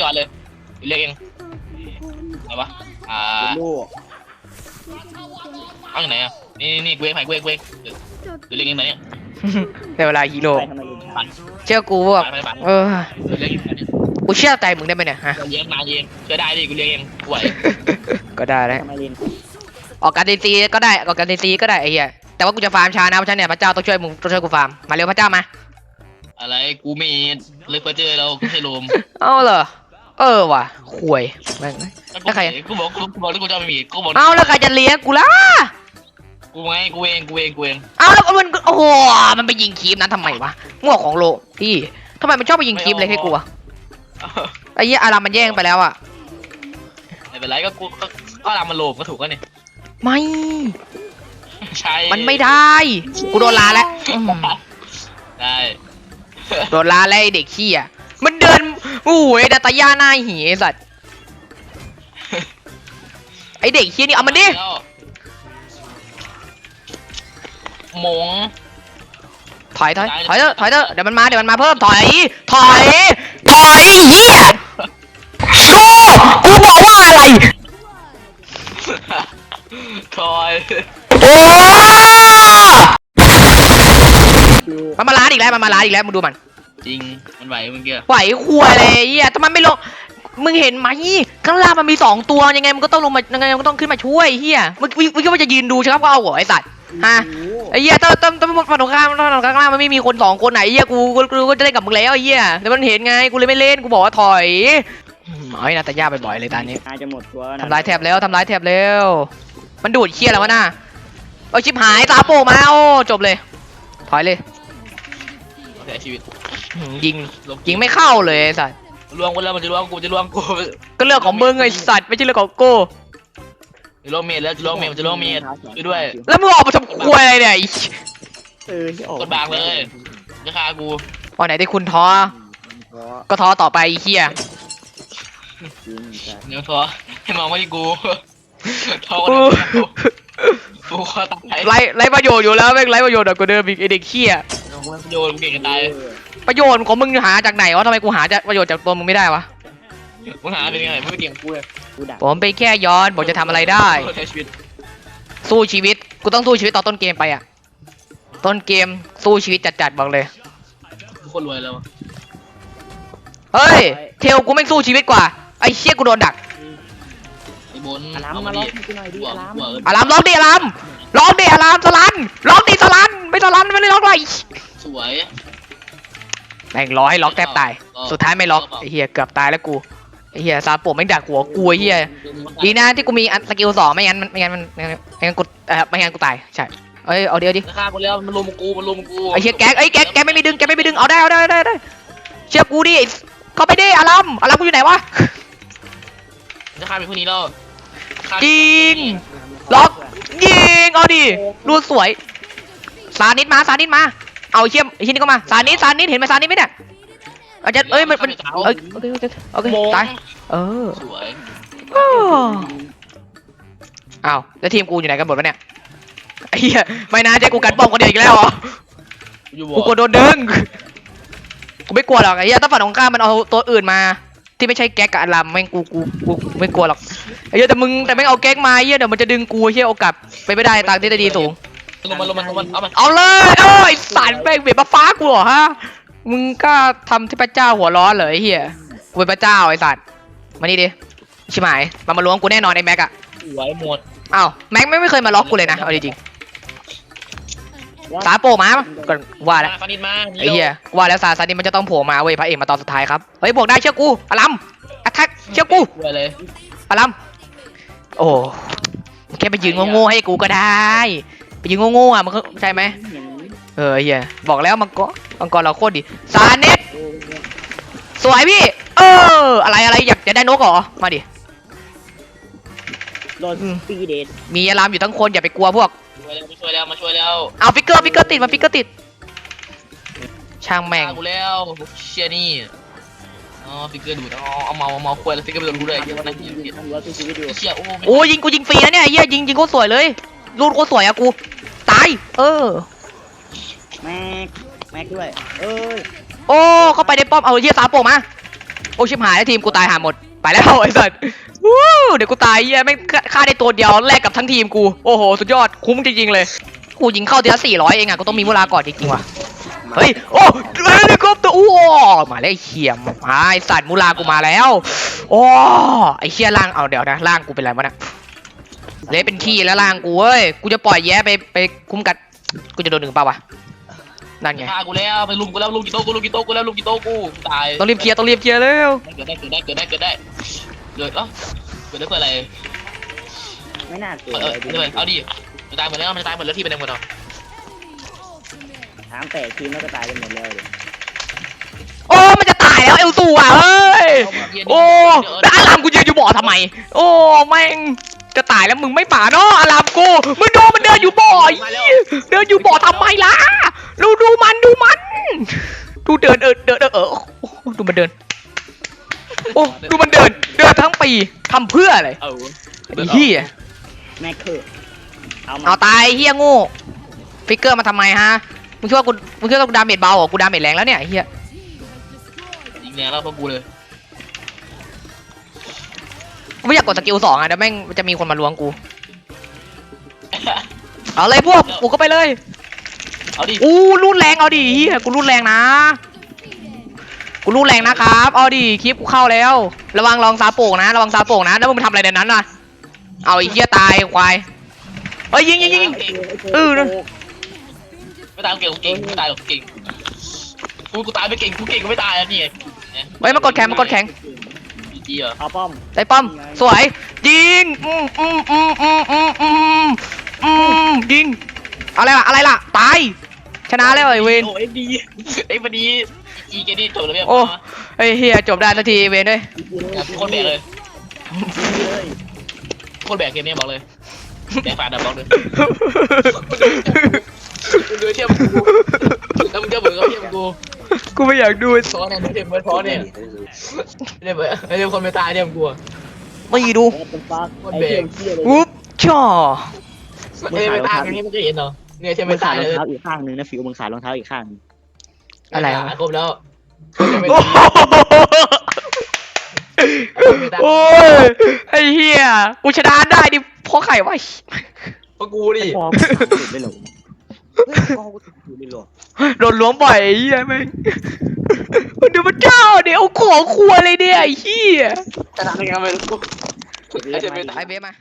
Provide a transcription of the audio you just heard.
จอดเลยเรียกเองอะไรวะอ่าลูกเอาอยู่ไหนอะนี่นี่กูเองไผ่กูเองกูเองเดี๋ยวเดี๋ยวเรียกเองไหนเนี่ยในเวลาฮีโร่ไปทำไมลุงช้าเชื่อกูว่าไปไปไปเออเดี๋ยวเรียกเองไหนเนี่ยกูเชื่อใจมึงได้ไหมเนี่ยฮะเดี๋ยวเลี้ยงมาเองช่วยได้ดิกูเลี้ยงเองกูไหวก็ได้แล้วทำไมลินออกการดีซีก็ได้ออกการดีซีก็ได้ไอ้เหี้ยแต่ว่ากูจะฟาร์มช้านะเพราะฉะนั้นเนี่ยพระเจ้าต้องช่วยมึงต้องช่วยกูฟาร์มมาเร็วพระเจ้ามา อะไรกูมีเลยเฟอร์เจอร์เรากูให้โลมเอาเหรอ เออว่ะข่วยแม่งแล้วกูแล้วใครกูบอกกูบอกแล้วกูจะไม่มีกูบอกเอาแล้วใครจะเลี้ยงกูล่ะกูไงกูเองกูเองกูเองเอาแล้วมันโอ้โหมันไปยิงคีบนั้นทำไมวะงวกของโลพี่ทำไมมันชอบไปยิงคีบเลยให้กูอะไอ้เหี้ยอารามมันแย่งไปแล้วอะไม่เป็นไรก็กูก็ก็รำมันโลมก็ถูกก็นี่ไม่ใช่มันไม่ได้ กูโดนลาแล้วอืมได้ โดนลาแล้วไอ้เด็กขี้อะมันเดินโอ้ยดาตายาหน้าหีไอ้สัตว์ไอเด็กขี้นี่เอามันดิแล้วหมงถอยถอยถอยเถอะถอยเถอะเดี๋ยวมันมาเดี๋ยวมันมาเพิ่มถอย ถอย ถอยเฮียกูกูบอกว่าอะไรทอยโอ้คิวมันมาล้าอีกแล้วมันมาล้าอีกแล้วมึงดูมัน จริงมันไหวเมื่อกี้ไหวควยเลยไอ้เฮียทำไมไม่ลง มึงเห็นไหมข้างล่างมันมีสองตัวยังไงมันก็ต้องลงมายังไงมันก็ต้องขึ้นมาช่วยเฮียมึงมึงมึงคิดว่าจะยืนดูใช่ไหมก็เอาเหรอไอ้สัตว์ฮะไอ้เหี้ยถ้าถ้าถ้าฝั่งตรงข้ามถ้าฝั่งข้างล่างมันไม่มีคนสองคนไหนไอ้เหี้ยกูกูกูก็จะเล่นกับมึงแล้วไอ้เหี้ยแต่มันเห็นไงกูเลยไม่เล่นกูบอกว่าถอยอืมเอาไอ้นาตาย่าบ่อยๆเลยตอนนี้อาจะหมดตัวแล้วนะทำลายแถบแล้วทำลายแถบแล้วมันดูดเคี้ยแล้ววะน่าเอาชิบหายตาโปมาโอ้จบเลย ถอยเลย เสียชีวิตอืมยิงยิงไม่เข้าเลยไอ้สัตว์ลวงกูแล้วมันจะลวงกูจะลวงกูก็เรื่องของมึงไอ้สัตว์ไม่ใช่เรื่องของกูจะลวงเมดแล้วจะลวงเมดมันจะลวงเมดช่วยด้วยแล้วมึงออกมาทำควยอะไรเนี่ยไอ้เออที่ออกกดบางเลยจะฆ่ากูอ๋อไหนที่คุณท้อเพราะก็ท้อต่อไปไอ้เหี้ยจริงแต่เดี๋ยวทอให้มองมาที่กูทอกูกูกูขอตายไรไรประโยชน์อยู่แล้วแม่งไรประโยชน์กว่าเดิมอีกไอเด็กเหี้ย โยนกูเก่งกันตายเออประโยชน์ของมึงหาจากไหนวะทำไมกูหาจากประโยชน์จากตัวมึงไม่ได้วะมึงหาเป็นยังไงมึงไม่เก่งกูเลยกูดักผมเป็นแค่ย้อนบอกจะทำอะไรได้ ใช้ชีวิตสู้ชีวิตกูต้องสู้ชีวิตตอนต้นเกมไปอะต้นเกมสู้ชีวิตจัดๆบอกเลยทุกคนรวยแล้วเฮ้ยเทลกูไม่งสู้ชีวิตกว่าไอ้เชี่ยกูโดนดักไอ้บนอารามเอามามาล็อดิกกูหน่อยดิหัวอารามหัวอารามร้องดิอารามร้องดิอารามสลันร้องดิสลันไม่สลันไม่ได้ร้องเลย สวย แม่งร้อให้ล็อกแทบตาย สุดท้ายไม่ล็อกไอ้เฮียเกือบตายแล้วกูไอ้เฮียซาโปะแม่งดักหัวกูไอ้เฮียดีนะที่กูมีอันสกิลสองไม่งั้นมันไม่งั้นมันไม่งั้นไม่งั้นกูเออไม่งั้นกูตายใช่เอ้ยเอาเดี๋ยวดิจะฆ่ากูแล้วมันลุมกูมันลุมกูไอ้เฮียแก๊กไอ้ยแก๊กแก๊กไม่มีดึงแก๊กไม่มีดึงเอาได้เอาได้เอาได้เอาได้เชื่อกูดิเข้าไปดิอารัมอารัมกูอยู่ไหนวะจะฆ่าเป็นพวกนี้แล้วฆ่าจริงล็อกยิงเอาดิรูดสวยสานิดมาสานิดมา เอาไอ้เชี่ยไอ้เชี่ยนี่ก็มาสานิดสานิดเห็นไหมสานิดไหมเนี่ยอาจจะเอ้ยมันมันเอ้ยโอเคโอเคโอเคโมงตายเออสวยอ้าวอ้าวแล้วทีมกูอยู่ไหนกันหมดวะเนี่ยไอ้เหี้ยไม่น่าใช่กูกันป้องคนเดียวอีกแล้วเหรออยู่กูกลัวโดนดึงกูไม่กลัวหรอกไอ้เหี้ยถ้าฝั่งของข้ามมันเอาตัวอื่นมา ที่ไม่ใช่แก๊กกับอลัมแม่งกูกูกูกูไม่กลัวหรอกไอ้เหี้ยแต่มึงแต่แม่งเอาแก๊กมาไอ้เหี้ยเดี๋ยวมันจะดึงกูไอ้เหี้ยโอกาสไปไม่ได้ตางที่ได้ดีสูง ลงมาลงมาลงมาเอามันเอาเลยโอ้ยสารแม่งเบียดมาฟ้ากูเหรอฮะ มึงกล้าทำที่พระเจ้าหัวร้อนเหรอไอ้เหี้ยกูเป็นพระเจ้าไอ้สัตว์มานี่ดิชิบหายมามาล้วงกูแน่นอนไอ้แม็กอะสวยหมดอ้าวแม็กไม่ไม่เคยมาล็อกกูเลยนะเอาจริงๆสาโปมาก่อนว่าแล้วมาฟานิดมาไอ้เหี้ยว่าแล้วซาซานี่มันจะต้องโผล่มาเว้ยพระเอกมาตอนสุดท้ายครับเฮ้ยบวกได้เชื่อกูอลัมอัทักเชื่อกูสวยเลยอลัมโอ้แค่ไปยืนโง่ๆให้กูก็ได้ ไปยืนโง่ๆอะมันเข้าใจไหมเห็นเออไอ้เหี้ยบอกแล้วมังกรมังกรเราโคตรดีซาเน็ตโอ้ยสวยพี่ เออ อะไรอะไรอยากจะได้นกเหรอ มาดิโดนอืมปีเดทมีอารามอยู่ทั้งคนอย่าไปกลัวพวกช่วยแล้วมาช่วยแล้วมาช่วยแล้วเอาฟิกเกอร์ฟิกเกอร์ติดมาฟิกเกอร์ติด ช่างแม่งฆ่ากูแล้วเชียนี่อ๋อฟิกเกอร์ดูดอ๋อเอาเมาเอาเมาควยแล้วฟิกเกอร์ไปโดนกูเลยเหี้ยวันนั้นเหี้ยเหี้ยทำรั้วตู้ชีวิตอยู่เชียโอ้โอ้ยิงกูยิงฟรีนะเนี่ยไอ้เหี้ยยิงยิงโคตรสวยเลยรูดโคตรสวยอะกูตาย เออ แม็กแม็กด้วย เอ้ยโอ้ เข้าไปในป้อม เอาไอ้เหี้ยสามโปะมา โอ้ชิบหายแล้วทีมกูตายหาหมด ไปแล้วไอ้สัสวู้เดี๋ยวกูตายเหี้ยไม่งฆ่าได้ตัวเดียวแลกกับทั้งทีมกู โอ้โห สุดยอด คุ้มจริงๆเลย กูยิงเข้าทีละสี่ร้อยเองอะกูต้องมีเวลาก่อนจริงๆว่ะ เฮ้ย โอ้เฮลิคอปเตอร์โอ้มาแล้วไอ้เขียมมาไอ้สัตว์มูลากูมาแล้ว โอ้ ไอ้เชี่ยล่าง เอาเดี๋ยวนะล่างกูเป็นไรวะเนี่ย เละเป็นขี้แล้วล่างกูเว้ย กูจะปล่อยแย้ไปไปคุ้มกัด กูจะโดนหนึ่งเปล่าวะ นั่นไง ฆ่ากูแล้วไปลุมกูแล้วลุมกี่โต๊ะกูลุมกี่โต๊ะกูแล้วลุมกี่โต๊ะกูตายต้องรีบเคลียร์ต้องรีบเคลียร์เร็วเกิดได้เกิดได้เกิดได้เกิดได้เกิดเอ้าเกิดได้เพื่ออะไรไม่น่าเกิเอดอเออเอาดิเอาดิมันตายหมดแล้วมันตายหมดแล้วที่เป็นยังหมดอะถามแตกทีมแล้วก็ตายกันหมดแล้วเลยโอ้ มันจะตายแล้วเอลตูอะเฮ้ย โอ้แล้วอารามกูยืนอยู่บ่อทำไม โอ้แม่ง จะตายแล้วมึงไม่ป่าเนาะอารามกูมึงดูมันเดินอยู่บ่อไอ้เหี้ยเดินอยู่บ่อทำไมล่ะดูดูมันดูมัน ดูเดินเออเดินเออเออโอ้ดูมันเดิน โอ้ดูมันเดิน เดินทั้งปีทำเพื่ออะไรเอาไอ้เหี้ยแม่คือเอามาเอาตายไอ้เหี้ยโง่ฟิกเกอร์มาทำไมฮะมึงคิดว่ากูมึงคิดว่ากูดาเมจเบาเหรอกูดาเมจแรงแล้วเนี่ยไอ้เหี้ยยิงแนวแล้วพวกกูเลย กูไม่อยากกดสกิลสองอะเดี๋ยวแม่งจะมีคนมาล้วงกู เอาเลยพวกกูก็ไปเลย เอาดิอู้รุนแรงเอาดิเฮียกูรุนแรงนะ กูรุนแรงนะครับเอาดิคลิปกูเข้าแล้ว ระวังลองซาโป่งนะ ระวังซาโป่งนะแล้วมึงไปทำอะไรในนั้นน่ะ เอาไอ้เหี้ยตายควายเฮ้ยยิงยิงยิงยิงเออนะไม่ตายกูเก่งกูเก่งไม่ตายหรอกกูเก่งกูกูตายไม่เก่งกูเก่งกูไม่ตายอะนี่ไงเฮ้ยมากดแข็งมากดแข็ง จีเหรอเอาป้อมได้ป้อม สวย ยิง อืมอืมอืมอืมอืมอืมอืมยิง อะไรล่ะ อะไรล่ะ ตาย ชนะแล้วไอ้เวนโอ้เอ็ดีไอ้วันนี้จีเกนี่จบแล้วเนี่ยโอ้ไอ้เฮียจบได้สักทีเวนด้วยโคนแบกเลยเลยโคนแบกเกมนี้บอกเลยแบกฝาดับบอกเลยมึงดูเทียมกูแล้วมึงจะเบื่อก็เทียมกู กูไม่อยากดูท้อเนี่ยเทียมเบิร์ดท้อเนี่ยเนี่ยเบื่อไอ้เทียมคนไม่ตายเทียมกูไม่ดูเป็นฟักไอ้เทียมเชี่ยเลยอุ๊บช่อไอ้ไม่ตายอย่างนี้มันก็เห็นเนาะเนี่ยเทียมมึไม่งขาตายรองเลยเท้าอีกข้างหนึงนะฟิวมึงขารองเท้าอีกข้างหนึ่งอะไรวะครบแล้วโอ้โหโอ้ยไอ้เฮียกูชนะได้ดิเพราะใครวะพวกกูดิพอกูสุด เลยเหรอเฮ้ยพอกูสุดเลยเหรอโดนล้วงบ่อยไอ้เฮียแม่งเดี๋ยวพระเจ้าเดี๋ยวเอาของครัวเลยเนี่ยไอ้เฮียชนะได้ไงไม่รู้ไอ้เทียมไม่ตายไอเบสมา